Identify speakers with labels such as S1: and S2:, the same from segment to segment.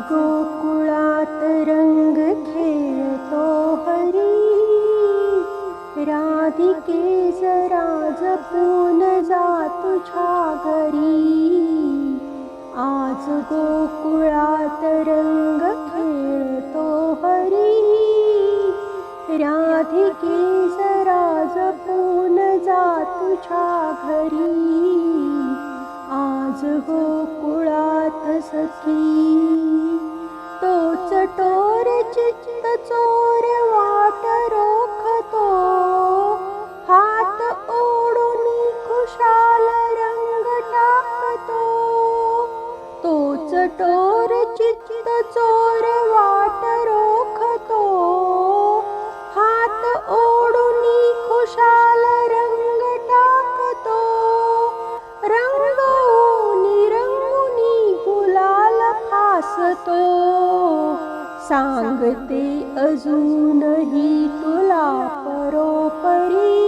S1: गोकुळात रंग खेळतो हरी. राधिके जरा जपून जा तुझ्या घरी आज गोकुळात रंग खेळतो हरी. राधिके जरा जपून जा तुझ्या घरी आज गोकुळ गोकुळात सखी तोच टोर चित्त चोर वाट रोखतो. हात ओढून खुशाल रंग टाकतो. तोच टोर चित्त चोर सांगते अजूनही तुला परोपरी.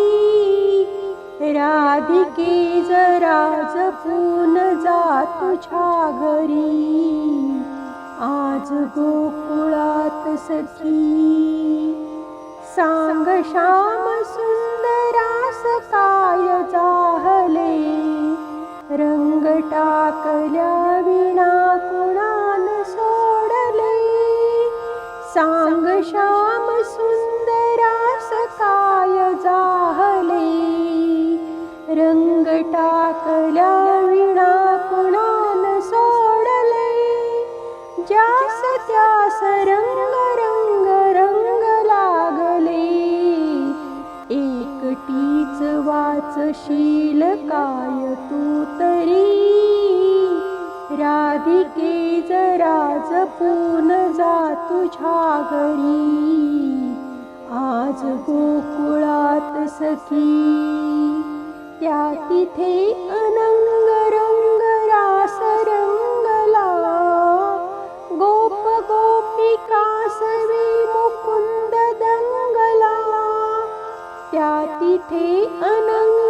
S1: राधिके जरा जपून जा तुझ्या घरी. आज गोकुळात सखी. सांग श्याम सुंदरास काय जाहले. रंग टाकल्या विणा कुणा सांग श्याम सुंदरास काय जाहले. रंग टाकल्या विणा कुणान सोडले. ज्यास त्यास रंग रंग रंग लागले. एकटीच वाचशील काय तू तरी? राधिके जराज पूर्ण जा तुझ्या घरी आज गोकुळात सखी. त्या तिथे अनंग रंग रास रंगला. गोप गोपिका सवे मुकुंद दंगला. त्या तिथे अनंग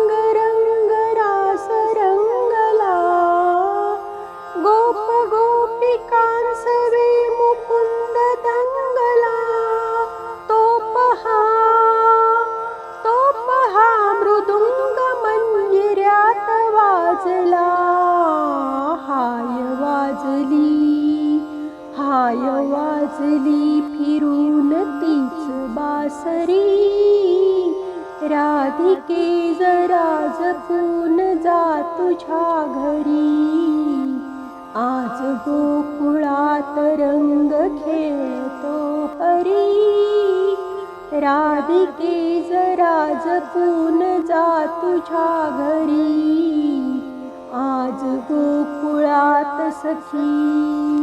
S1: वाजली फिरून तीच बासरी. राधिके जरा जपून जा तुझ्या घरी. आज गोकुळात रंग खेळतो हरी. राधिके जरा जपून जा तुझ्या घरी. आज गोकुळात सखी